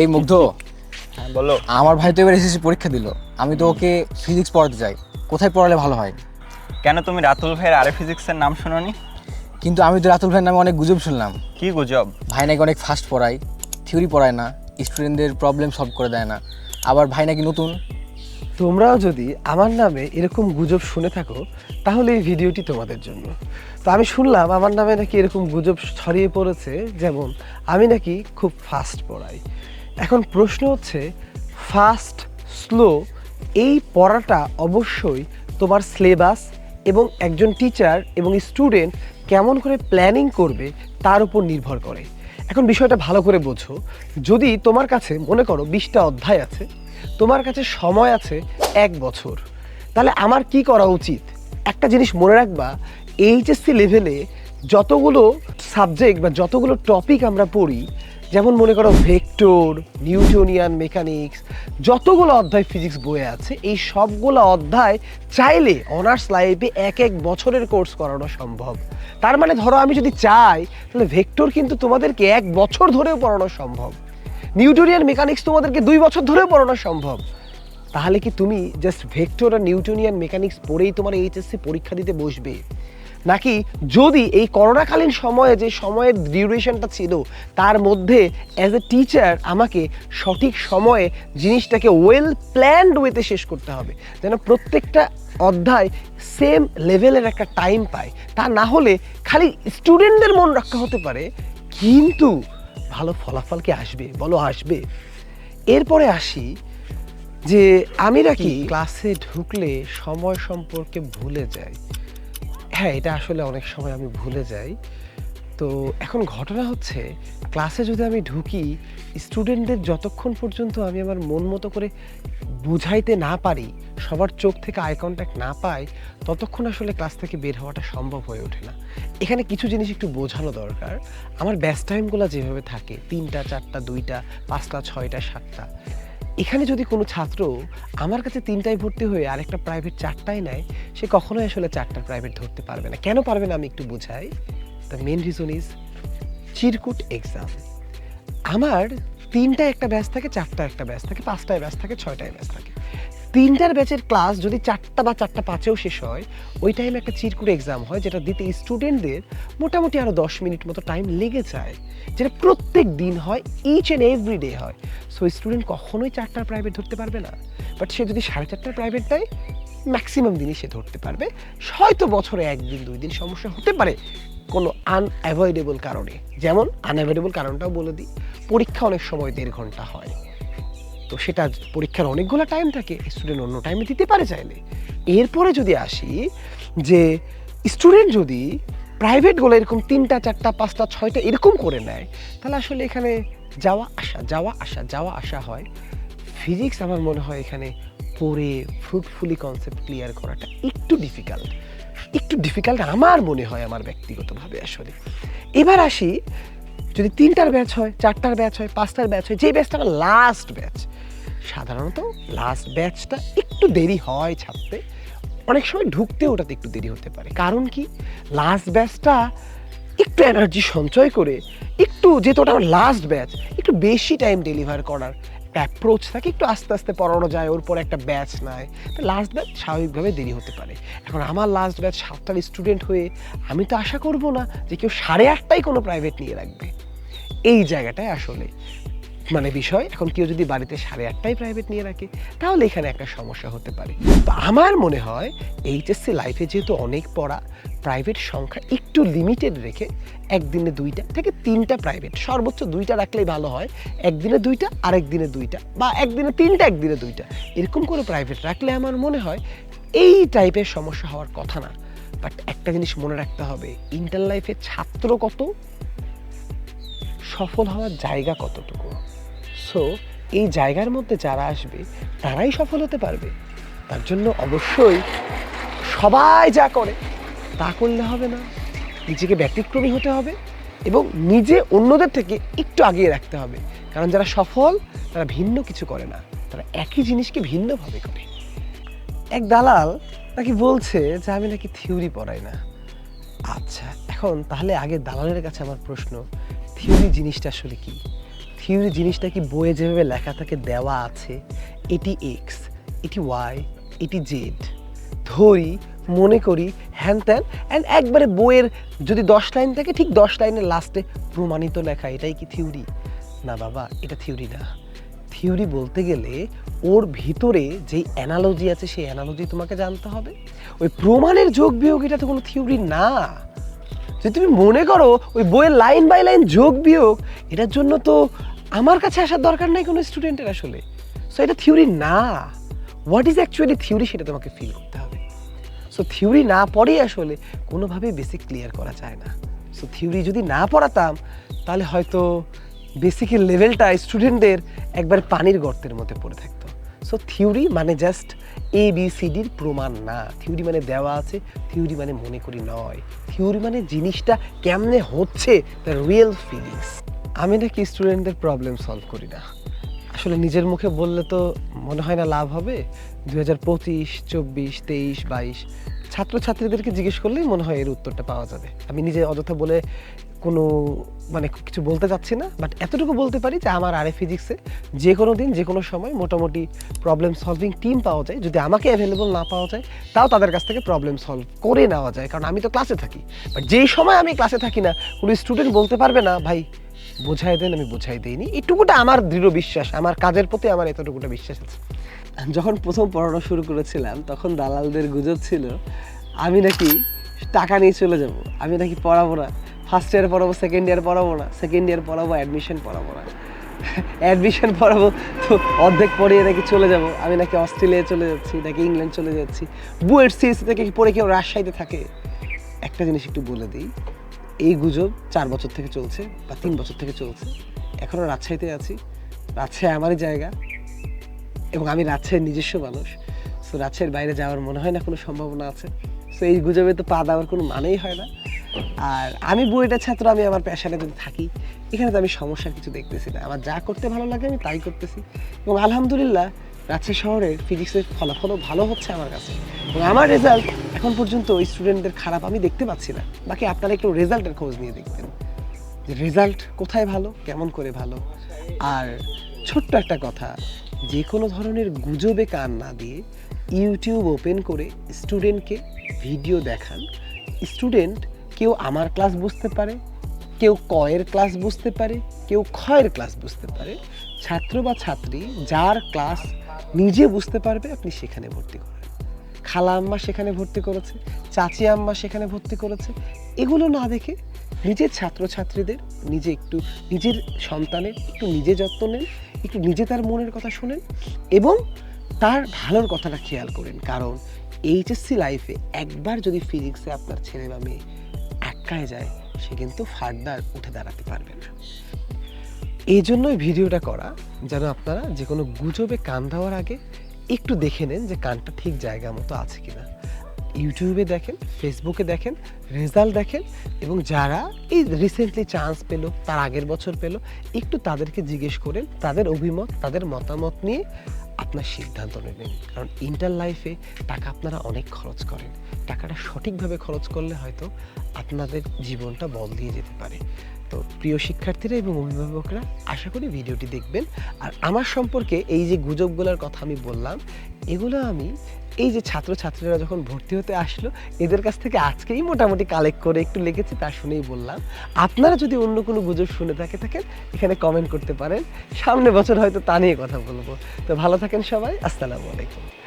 এই মুগ্ধ? হ্যাঁ বলো। আমার ভাই তো এবার এসএসসি পরীক্ষা দিল। আমি তো ওকে ফিজিক্স পড়াতে যাই কোথায় পড়ালে ভালো হয়? কেন তুমি রাতুল ভাইয়ের আরে ফিজিক্সের নাম শুনোনি? কিন্তু আমি তো রাতুল ভাইয়ের নামে অনেক গুজব শুনলাম। কি গুজব? ভাই নাকি অনেক ফাস্ট পড়ায় থিওরি পড়ায় না স্টুডেন্টদের প্রবলেম সলভ করে দেয় না। আবার ভাই নাকি নতুন? তোমরাও যদি আমার নামে এরকম গুজব শুনে থাকো, তাহলে এই ভিডিওটি তোমাদের জন্য। তো আমি শুনলাম আমার নামে নাকি এরকম গুজব ছড়িয়ে পড়েছে, যেমন আমি নাকি খুব ফাস্ট পড়াই। এখন প্রশ্ন হচ্ছে ফাস্ট স্লো এই পড়াটা অবশ্যই তোমার সিলেবাস এবং একজন টিচার এবং স্টুডেন্ট কেমন করে প্ল্যানিং করবে, তার উপর নির্ভর করে। এখন বিষয়টা ভালো করে বোঝো। যদি তোমার কাছে মনে করো বিশটা অধ্যায় আছে তোমার কাছে সময় আছে এক বছর। তাহলে আমার কি করা উচিত? একটা জিনিস মনে রাখবা, এইচএসসি লেভেলে যতগুলো সাবজেক্ট বা যতগুলো টপিক আমরা পড়ি, যেমন মনে করো ভেক্টর নিউটনিয়ান মেকানিক্স যতগুলো অধ্যায় ফিজিক্স বইয়ে আছে, এই সবগুলো অধ্যায় চাইলে অনার্স লাইফে এক এক বছরের কোর্স করানো সম্ভব। তার মানে ধরো আমি যদি চাই, তাহলে ভেক্টর কিন্তু তোমাদেরকে এক বছর ধরেও পড়ানো সম্ভব। নিউটোরিয়ান মেকানিক্স তোমাদেরকে দুই বছর ধরে পড়ানো সম্ভব। তাহলে কি তুমি জাস্ট ভেক্টর আর নিউটোনিয়ান মেকানিক্স পড়েই তোমার এইচএসসি পরীক্ষা দিতে বসবে? নাকি যদি এই করোনাকালীন সময়ে যে সময়ের ডিউরেশনটা ছিল, তার মধ্যে অ্যাজ এ টিচার আমাকে সঠিক সময়ে জিনিসটাকে ওয়েল প্ল্যান্ড ওয়েতে শেষ করতে হবে, যেন প্রত্যেকটা অধ্যায় সেম লেভেলের একটা টাইম পায়। তা না হলে খালি স্টুডেন্টদের মন রক্ষা হতে পারে, কিন্তু ভালো ফলাফল কি আসবে? বলো আসবে। এরপরে আসি যে আমি নাকি ক্লাসে ঢুকলে সময় সম্পর্কে ভুলে যাই। হ্যাঁ এটা আসলে অনেক সময় আমি ভুলে যাই। তো এখন ঘটনা হচ্ছে ক্লাসে যদি আমি ঢুকি স্টুডেন্টদের যতক্ষণ পর্যন্ত আমি আমার মন মতো করে বুঝাইতে না পারি, সবার চোখ থেকে আই কন্ট্যাক্ট না পাই, ততক্ষণ আসলে ক্লাস থেকে বের হওয়াটা সম্ভব হয়ে ওঠে না। এখানে কিছু জিনিস একটু বোঝানো দরকার। আমার ব্যাস টাইমগুলো যেভাবে থাকে, তিনটা, চারটা, দুইটা, পাঁচটা, ছয়টা, সাতটা। এখানে যদি কোনো ছাত্র আমার কাছে তিনটায় ভর্তি হয়ে আরেকটা প্রাইভেট চারটায় নেয়, সে কখনোই আসলে চারটা প্রাইভেট ধরতে পারবে না। কেন পারবে না আমি একটু বোঝাই? দ্য মেন রিজন ইজ চিরকুট এক্সাম আমার তিনটা একটা ব্যাচ থাকে চারটা একটা ব্যাচ থাকে, পাঁচটায় ব্যাচ থাকে, ছয়টায় ব্যাচ থাকে। তিনটার ব্যাচের ক্লাস যদি চারটা বা চারটা পাঁচেও শেষ হয়, ওই টাইমে একটা চিরকুট এক্সাম হয়, যেটা দিতে স্টুডেন্টদের মোটামুটি আরও দশ মিনিট মতো টাইম লেগে যায়, যেটা প্রত্যেক দিন হয় ইচ অ্যান্ড এভরি ডে হয়। সো স্টুডেন্ট কখনোই চারটার প্রাইভেট ধরতে পারবে না। বাট সে যদি সাড়ে চারটার প্রাইভেট দেয় ম্যাক্সিমাম দিনই সে ধরতে পারবে। হয়তো বছরে একদিন, দুই দিন সমস্যা হতে পারে কোনো আনঅ্যাভয়েডেবল কারণে। যেমন আনঅ্যাভয়েডেবল কারণটাও বলে দিই, পরীক্ষা অনেক সময় দেড় ঘণ্টা হয়। তো সেটা পরীক্ষার অনেকগুলো টাইম থাকে স্টুডেন্ট অন্য টাইমে দিতে পারে চাইলে। এরপরে যদি আসি যে স্টুডেন্ট যদি প্রাইভেটগুলো এরকম তিনটা, চারটা, পাঁচটা, ছয়টা এরকম করে নেয়, তাহলে আসলে এখানে যাওয়া, আসা যাওয়া আসা যাওয়া, আসা হয়। ফিজিক্স আমার মনে হয় এখানে পড়ে ফ্রুটফুলি কনসেপ্ট ক্লিয়ার করাটা একটু ডিফিকাল্ট একটু ডিফিকাল্ট আমার মনে হয় আমার ব্যক্তিগতভাবে আসলে। এবার আসি, যদি তিনটার ব্যাচ হয়, চারটার ব্যাচ হয়, পাঁচটার ব্যাচ হয়, যে ব্যাচটা আমার লাস্ট ব্যাচ সাধারণত লাস্ট ব্যাচটা একটু দেরি হয় ছাড়তে, অনেক সময় ঢুকতে ওটাতে একটু দেরি হতে পারে। কারণ কি? লাস্ট ব্যাচটা একটু এনার্জি সঞ্চয় করে, একটু যেহেতু ওটা আমার লাস্ট ব্যাচ একটু বেশি টাইম ডেলিভার করার অ্যাপ্রোচ থাকে একটু আস্তে আস্তে পড়ানো যায়, ওর পরে একটা ব্যাচ নেয়। তো লাস্ট ব্যাচ স্বাভাবিকভাবে দেরি হতে পারে। এখন আমার লাস্ট ব্যাচ সাতটার স্টুডেন্ট হয়ে আমি তো আশা করব না যে কেউ সাড়ে আটটায় কোনো প্রাইভেট নিয়ে রাখবে। এই জায়গাটায় আসলে মানে বিষয়, এখন কেউ যদি বাড়িতে সাড়ে আটটায় প্রাইভেট নিয়ে রাখে, তাহলে এখানে একটা সমস্যা হতে পারে। তো আমার মনে হয়, এইচএসসি লাইফে যেহেতু অনেক পড়া প্রাইভেট সংখ্যা একটু লিমিটেড রেখে একদিনে দুইটা থেকে তিনটা প্রাইভেট সর্বোচ্চ দুইটা রাখলেই ভালো হয়, একদিনে দুইটা, আরেক দিনে দুইটা বা একদিনে তিনটা, একদিনে দুইটা। এরকম করে প্রাইভেট রাখলে আমার মনে হয়, এই টাইপের সমস্যা হওয়ার কথা না। বাট একটা জিনিস মনে রাখতে হবে ইন্টার লাইফে ছাত্র কত? সফল হওয়ার জায়গা কতটুকু? সো এই জায়গার মধ্যে যারা আসবে, তারাই সফল হতে পারবে। তার জন্য অবশ্যই সবাই যা করে, তা করলে হবে না। নিজেকে ব্যতিক্রমী হতে হবে এবং নিজে অন্যদের থেকে একটু আগিয়ে রাখতে হবে। কারণ যারা সফল, তারা ভিন্ন কিছু করে না। তারা একই জিনিসকে ভিন্নভাবে করে। এক দালাল নাকি বলছে যে, আমি নাকি থিওরি পড়াই না। আচ্ছা এখন তাহলে আগে দালালের কাছে আমার প্রশ্ন, থিওরি জিনিসটা আসলে কি? থিওরি জিনিসটা কি বইয়ে যেভাবে লেখা থাকে, দেওয়া আছে, এটি এক্স এটি ওয়াই এটি জেড ধরি, মনে করি হ্যান ত্যান অ্যান্ড একবারে বইয়ের যদি দশ লাইন থাকে, ঠিক দশ লাইনের লাস্টে প্রমাণিত লেখা, এটাই কি থিওরি না বাবা, এটা থিওরি না। থিওরি বলতে গেলে, ওর ভিতরে যেই অ্যানালজি আছে, সেই অ্যানালজি তোমাকে জানতে হবে। ওই প্রমাণের যোগ বিয়োগ এটা তো কোনো থিওরি না। যদি তুমি মনে করো, ওই বইয়ের লাইন বাই লাইন যোগ বিয়োগ, এটার জন্য তো আমার কাছে আসার দরকার নাই কোনো স্টুডেন্টের আসলে। সো এটা থিওরি না। হোয়াট ইজ অ্যাকচুয়ালি থিওরি সেটা তোমাকে ফিল করতে হবে। সো থিওরি না পড়েই আসলে কোনোভাবেই বেসিক ক্লিয়ার করা যায় না। সো থিওরি যদি না পড়াতাম, তাহলে হয়তো বেসিকের লেভেলটা স্টুডেন্টদের একবার পানির গর্তের মধ্যে পড়ে থাকতো। সো থিওরি মানে জাস্ট এ বি সিডির প্রমাণ না। থিওরি মানে দেওয়া আছে থিওরি মানে মনে করি নয়। থিওরি মানে জিনিসটা কেমনে হচ্ছে দ্য রিয়েল ফিলিংস আমি নাকি স্টুডেন্টদের প্রবলেম সলভ করি না। আসলে নিজের মুখে বললে তো মনে হয় না লাভ হবে। দু হাজার পঁচিশ, চব্বিশ, তেইশ, বাইশ ছাত্রছাত্রীদেরকে জিজ্ঞেস করলেই মনে হয় এর উত্তরটা পাওয়া যাবে। আমি নিজে অযথা বলে কোনো মানে কিছু বলতে চাচ্ছি না বাট এতটুকু বলতে পারি যে আমার আরে ফিজিক্সে যে কোনো দিন, যে কোনো সময় মোটামুটি প্রবলেম সলভিং টিম পাওয়া যায়। যদি আমাকে অ্যাভেলেবল না পাওয়া যায়, তাও তাদের কাছ থেকে প্রবলেম সলভ করে নেওয়া যায়। কারণ আমি তো ক্লাসে থাকি। বাট যেই সময় আমি ক্লাসে থাকি না, কোনো স্টুডেন্ট বলতে পারবে না, ভাই বোঝাই দেন, আমি বোঝাই দিইনি। এটুকুটা আমার দৃঢ় বিশ্বাস, আমার কাজের প্রতি আমার এতটুকুটা বিশ্বাস আছে। যখন প্রথম পড়ানো শুরু করেছিলাম, তখন দালালদের গুজব ছিল, আমি নাকি টাকা নিয়ে চলে যাব, আমি নাকি পড়াবো না। ফার্স্ট ইয়ার পড়াবো সেকেন্ড ইয়ার পড়াবো না সেকেন্ড ইয়ার পড়াবো অ্যাডমিশন পড়াবো না। অ্যাডমিশন পড়াবো, তো অর্ধেক পড়িয়ে নাকি চলে যাব, আমি নাকি অস্ট্রেলিয়া চলে যাচ্ছি, নাকি ইংল্যান্ড চলে যাচ্ছি। বুয়েট সিএসি থেকে পড়ে কেউ রাজশাহীতে থাকে। একটা জিনিস একটু বলে দিই এই গুজব চার বছর থেকে চলছে বা তিন বছর থেকে চলছে। এখনও রাজশাহীতে আছি। রাজশাহী আমারই জায়গা এবং আমি রাজশাহীর নিজস্ব মানুষ। সো রাজশাহীর বাইরে যাওয়ার মনে হয় না কোনো সম্ভাবনা আছে। সো এই গুজবে তো পা দেওয়ার কোনো মানেই হয় না। আর আমি বইটা ছাত্র, আমি আমার প্যাশনে যদি থাকি, এখানে তো আমি সমস্যার কিছু দেখতেছি না। আমার যা করতে ভালো লাগে আমি তাই করতেছি। এবং আলহামদুলিল্লাহ রাজশাহী শহরের ফিজিক্সের ফলাফলও ভালো হচ্ছে আমার কাছে। এবং আমার রেজাল্ট এখন পর্যন্ত স্টুডেন্টদের খারাপ আমি দেখতে পাচ্ছি না। বাকি আপনারা একটু রেজাল্টের খোঁজ নিয়ে দেখবেন। যে রেজাল্ট কোথায় ভালো, কেমন করে ভালো? আর ছোট্ট একটা কথা, যে কোনো ধরনের গুজবে কান না দিয়ে ইউটিউব ওপেন করে স্টুডেন্টকে ভিডিও দেখান। স্টুডেন্ট কেউ আমার ক্লাস বুঝতে পারে, কেউ কয়ের ক্লাস বুঝতে পারে, কেউ ক্ষয়ের ক্লাস বুঝতে পারে। ছাত্র বা ছাত্রী যার ক্লাস নিজে বুঝতে পারবে আপনি সেখানে ভর্তি করেন। খালা আম্মা সেখানে ভর্তি করেছে, চাচি আম্মা সেখানে ভর্তি করেছে। এগুলো না দেখে নিজের ছাত্রছাত্রীদের নিজে একটু নিজের সন্তানের একটু নিজে যত্ন নেন, একটু নিজে তার মনের কথা শুনেন এবং তার ভালোর কথাটা খেয়াল করেন। কারণ এইচএসসি লাইফে একবার যদি ফিজিক্সে আপনার ছেলে বা মেয়ে আটকায় যায়, সে কিন্তু ফার্দার উঠে দাঁড়াতে পারবে না। এই জন্যই ভিডিওটা করা যেন আপনারা যে কোনো গুজবে কান দেওয়ার আগে একটু দেখে নেন যে কানটা ঠিক জায়গা মতো আছে কিনা। ইউটিউবে দেখেন, ফেসবুকে দেখেন, রেজাল্ট দেখেন এবং যারা এই রিসেন্টলি চান্স পেল, তার আগের বছর পেল, একটু তাদেরকে জিজ্ঞেস করেন, তাদের অভিমত, তাদের মতামত নিয়ে আপনার সিদ্ধান্ত নেবেন। কারণ ইন্টার লাইফে টাকা আপনারা অনেক খরচ করেন। টাকাটা সঠিকভাবে খরচ করলে হয়তো আপনাদের জীবনটা বদলিয়ে যেতে পারে। তো প্রিয় শিক্ষার্থীরা এবং অভিভাবকরা, আশা করি ভিডিওটি দেখবেন। আর আমার সম্পর্কে এই যে গুজবগুলোর কথা আমি বললাম, এগুলো আমি এই যে ছাত্রছাত্রীরা যখন ভর্তি হতে আসলো, এদের কাছ থেকে আজকেই মোটামুটি কালেক্ট করে একটু লিখেছি, তা শুনেই বললাম। আপনারা যদি অন্য কোনো গুজব শুনে থাকে থাকেন, এখানে কমেন্ট করতে পারেন। সামনে বছর হয়তো তা নিয়ে কথা বলব। তো ভালো থাকেন সবাই, আসসালামু আলাইকুম।